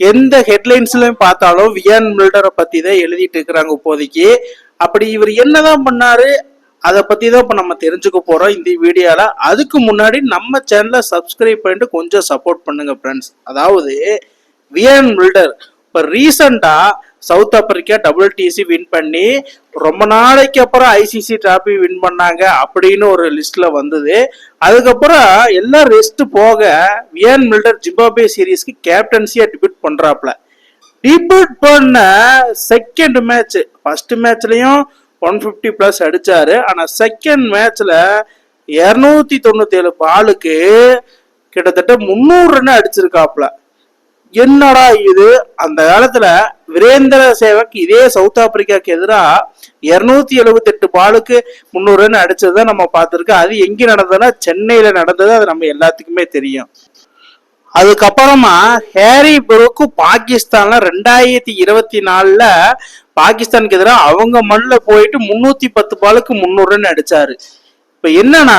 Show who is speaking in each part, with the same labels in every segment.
Speaker 1: எந்த ஹெட்லைன்ஸ்லயும் பார்த்தாலும் வியான் மில்டரை பத்தி தான் எழுதிட்டு இருக்கிறாங்க இப்போதைக்கு. அப்படி இவர் என்னதான் பண்ணாரு அதை பத்தி தான் இப்போ நம்ம தெரிஞ்சுக்க போறோம் இந்த வீடியோல. அதுக்கு முன்னாடி நம்ம சேனலை சப்ஸ்கிரைப் பண்ணிட்டு கொஞ்சம் சப்போர்ட் பண்ணுங்க ஃப்ரெண்ட்ஸ் அதாவது வியான் மில்டர் இப்போ ரீசண்டா South Africa double DC win பண்ணி ரொம்ப நாளைக்கு அப்புறம் ஐசிசி டிராபி வின் பண்ணாங்க அப்படின்னு ஒரு லிஸ்ட்ல வந்தது. அதுக்கப்புறம் எல்லாம் ரெஸ்ட் போக வியன் மில்டர் ஜிம்பாபே சீரீஸ்க்கு கேப்டன்சியா டிபியூட் பண்றாப்ல டிபியூட் பண்ண செகண்ட் மேட்ச் ஃபர்ஸ்ட் மேட்ச்லயும் ஒன் ஃபிஃப்டி பிளஸ் அடிச்சாரு. ஆனா செகண்ட் மேட்ச்ல இருநூத்தி தொண்ணூத்தி ஏழு பாலுக்கு கிட்டத்தட்ட முந்நூறு ரன் அடிச்சிருக்காப்ல என்னடா இது? அந்த காலத்துல வீரேந்திர சேவக் இதே சவுத் ஆப்பிரிக்காக்கு எதிராக இருநூத்தி எழுபத்தி எட்டு பாலுக்கு முந்நூறு ரன் அடிச்சதை நம்ம பார்த்திருக்கோம். அது எங்க நடந்ததுன்னா சென்னையில நடந்தது அது நம்ம எல்லாத்துக்குமே தெரியும். அதுக்கப்புறமா ஹேரி புருக்கு பாகிஸ்தான்ல ரெண்டாயிரத்தி இருபத்தி நாலுல பாகிஸ்தானுக்கு எதிராக அவங்க மண்ணில் போயிட்டு முன்னூத்தி பத்து பாலுக்கு முந்நூறு ரன் அடிச்சாரு. இப்ப என்னன்னா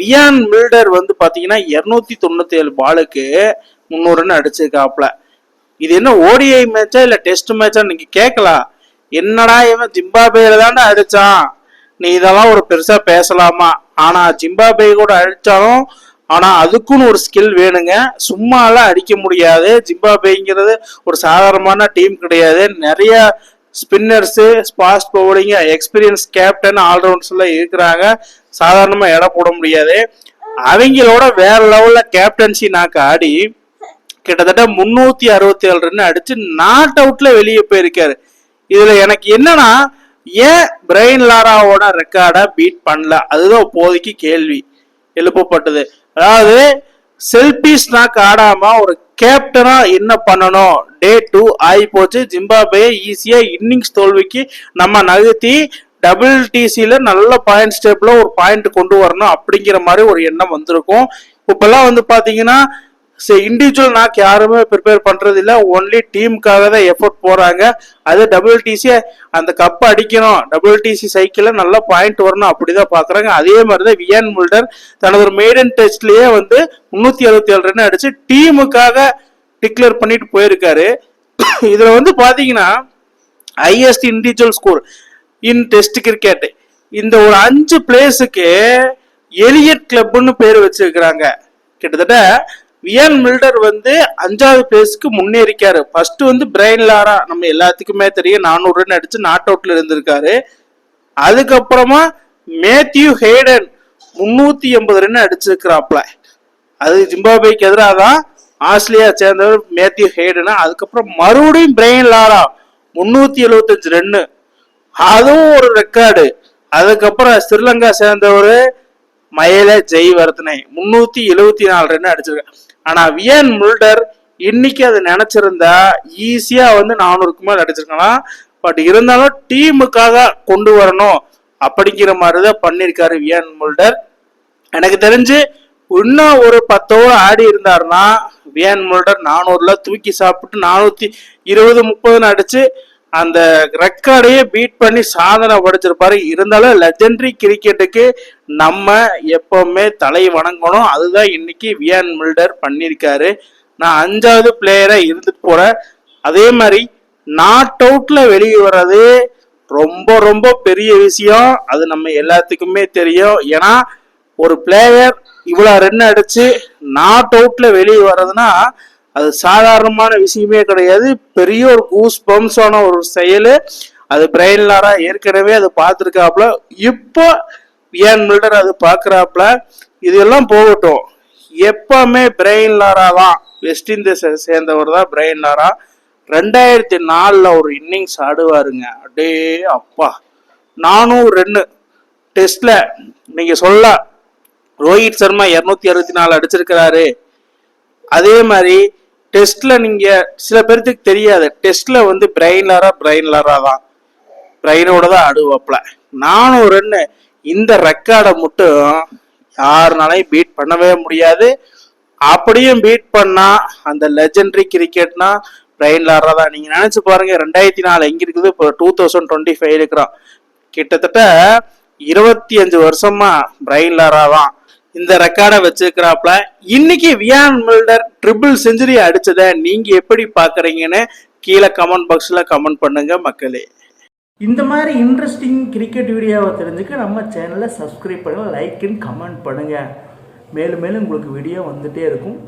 Speaker 1: வியான் மில்டர் வந்து பாத்தீங்கன்னா இருநூத்தி தொண்ணூத்தி ஏழு பாலுக்கு முந்நூறுன்னு ரன் அடிச்சிருக்காப்ல இது என்ன ஓடிஐ மேட்சா இல்ல டெஸ்ட் மேட்சா நீங்க கேட்கலாம் என்னடா இவன் ஜிம்பாபேல தானே அடிச்சான்? நீ இதெல்லாம் ஒரு பெருசா பேசலாமா? ஆனா ஜிம்பாபே கூட அடிச்சாலும் ஆனா அதுக்குன்னு ஒரு ஸ்கில் வேணுங்க. சும்மாலாம் அடிக்க முடியாது. ஜிம்பாபேங்கிறது ஒரு சாதாரணமான டீம் கிடையாது. நிறைய spinners fast bowling experience captain allrounders இருக்கிறாங்க. சாதாரணமாக இடம் போட முடியாது. அவங்களோட வேற லெவலில் கேப்டன்சி நாக்கு ஆடி கிட்டத்தட்ட முன்னூத்தி அறுபத்தி ஏழு ரன் அடிச்சு நாட் அவுட்ல வெளியே போயிருக்காரு. இதுல எனக்கு என்னன்னா ஏன் பிரெயின் லாராவோட ரெக்கார்டை பீட் பண்ணல? அதுதான் இப்போதைக்கு கேள்வி. எழுப்பப்பட்டது. அதாவது செல்பி நாக் ஆடாம ஒரு கேப்டனா என்ன பண்ணணும்? டே டூ ஆகி போச்சு ஜிம்பாபே ஈஸியா இன்னிங்ஸ் தோல்விக்கு நம்ம நகர்த்தி டபுள் டிசியில நல்ல பாயிண்ட் ஸ்டெப்ல ஒரு பாயிண்ட் கொண்டு வரணும் அப்படிங்கிற மாதிரி ஒரு எண்ணம் வந்திருக்கும். இப்பெல்லாம் வந்து பாத்தீங்கன்னா இண்டிவிஜுவல் நாக் யாருமே ப்ரிப்பேர் பண்ணுறது இல்லை ஒன்லி டீமுக்காக தான் எஃபோர்ட் போகிறாங்க அது டபிள்யூடிசியை அந்த கப்பை அடிக்கணும். டபிள்யூடிசி சைக்கிளில் நல்லா பாயிண்ட் வரணும். அப்படி தான் பார்க்குறாங்க. அதே மாதிரி தான் வியன் முல்டர் தனது ஒரு மெய்டன் டெஸ்ட்லேயே வந்து முந்நூற்றி அறுபத்தி ஏழு ரன் அடித்து டீமுக்காக டிக்ளேர் பண்ணிட்டு போயிருக்காரு. இதில் வந்து பார்த்தீங்கன்னா highest individual score in test cricket இந்த ஒரு அஞ்சு பிளேஸுக்கு எலியட் கிளப்னு பேர் வச்சிருக்கிறாங்க. கிட்டத்தட்ட வியன் மில்டர் வந்து அஞ்சாவது பிளேஸ்க்கு முன்னேறிக்காரு ஃபர்ஸ்ட் வந்து பிரெயின் லாரா நம்ம எல்லாத்துக்குமே தெரியும் நானூறு ரன் அடிச்சு நாட் அவுட்ல இருந்திருக்காரு. அதுக்கப்புறமா மேத்யூ ஹேடன் முன்னூத்தி எண்பது ரன் அடிச்சிருக்கிறாப்ல அது ஜிம்பாபேக்கு எதிராக தான் ஆஸ்திரேலியா சேர்ந்தவர் மேத்யூ ஹேடனா அதுக்கப்புறம் மறுபடியும் பிரெயின் லாரா முன்னூத்தி எழுபத்தஞ்சு ரன்னு அதுவும் ஒரு ரெக்கார்டு அதுக்கப்புறம் ஸ்ரீலங்கா சேர்ந்தவர் மயில ஜெய்வர்தனை முன்னூத்தி எழுபத்தி நாலு ரன் அடிச்சிருக்காரு. ஆனா வியன் முல்டர் இன்னைக்கு அதை நினைச்சிருந்தா ஈஸியா வந்து நானூறுக்கு மேல அடிச்சிருக்கலாம். பட் இருந்தாலும் டீமுக்காக கொண்டு வரணும் அப்படிங்கிற மாதிரிதான் பண்ணிருக்காரு வியன் முல்டர் எனக்கு தெரிஞ்சு இன்னும் ஒரு பத்து ஆடி இருந்தாருன்னா வியன் முல்டர் நானூறுல தூக்கி சாப்பிட்டு நானூத்தி இருபது முப்பதுன்னு அடிச்சு அந்த ரெக்கார்டையே பீட் பண்ணி சாதனை படைச்சிருப்பாரு. இருந்தாலும் லெஜெண்டரி கிரிக்கெட்டுக்கு நம்ம எப்பவுமே தலை வணங்கணும். அதுதான் இன்னைக்கு வியான் மில்டர் பண்ணியிருக்காரு. நான் அஞ்சாவது பிளேயரா இருந்துட்டு போறேன். அதே மாதிரி நாட் அவுட்ல வெளியே வர்றது ரொம்ப ரொம்ப பெரிய விஷயம். அது நம்ம எல்லாத்துக்குமே தெரியும். ஏன்னா ஒரு பிளேயர் இவ்வளோ ரன் அடிச்சு நாட் அவுட்ல வெளியே வர்றதுன்னா அது சாதாரணமான விஷயமே கிடையாது. பெரிய ஒரு கூஸ் பம்ஸான ஒரு செயல். அது பிரெயின்லாரா ஏற்கனவே அது பார்த்துருக்காப்புல. இப்போ ஏன் மில்டர் அது பார்க்குறாப்புல. இதெல்லாம் போகட்டும். எப்பவுமே பிரெயின் லாரா தான். வெஸ்ட் இண்டீஸை சேர்ந்தவர் தான் பிரெயின் லாரா. ரெண்டாயிரத்தி நாலில் ஒரு இன்னிங்ஸ் ஆடுவாருங்க. அடே அப்பா. நானும் ரெண்டு டெஸ்ட்ல நீங்கள் சொல்ல ரோஹித் சர்மா இரநூத்தி அறுபத்தி நாலு அடிச்சிருக்கிறாரு. அதே மாதிரி டெஸ்ட்ல நீங்க சில பேர்த்துக்கு தெரியாது. டெஸ்ட்ல வந்து பிரெயின்லாரா பிரெயின்லாரா தான் பிரெயினோட தான் அடுவாப்ல நானும் ரன்னு இந்த ரெக்கார்டை மட்டும் யாருனாலையும் பீட் பண்ணவே முடியாது. அப்படியும் பீட் பண்ணா அந்த லெஜெண்டரி கிரிக்கெட்னா பிரெயின் லாரா தான் நீங்க நினைச்சு பாருங்க ரெண்டாயிரத்தி நாலு எங்க இருக்குது? இப்போ டூ தௌசண்ட் டுவெண்ட்டி ஃபைவ் இருக்கிறோம். கிட்டத்தட்ட இருபத்தி அஞ்சு வருஷமா பிரெயின் லாரா தான் இந்த ரெக்கார்டை வச்சிருக்கிறாப்ல இன்னைக்கு வியான் மில்டர் ட்ரிபிள் செஞ்சுரி அடிச்சதை நீங்க எப்படி பாக்குறீங்கன்னு கீழே கமெண்ட் பாக்ஸ்ல கமெண்ட் பண்ணுங்க மக்களே.
Speaker 2: இந்த மாதிரி இன்ட்ரெஸ்டிங் கிரிக்கெட் வீடியோவை தெரிஞ்சுக்க நம்ம சேனலை சப்ஸ்கிரைப் பண்ணுங்கள் லைக் அண்ட் கமெண்ட் பண்ணுங்கள் மேலும் மேலும் உங்களுக்கு வீடியோ வந்துகிட்டே இருக்கும்.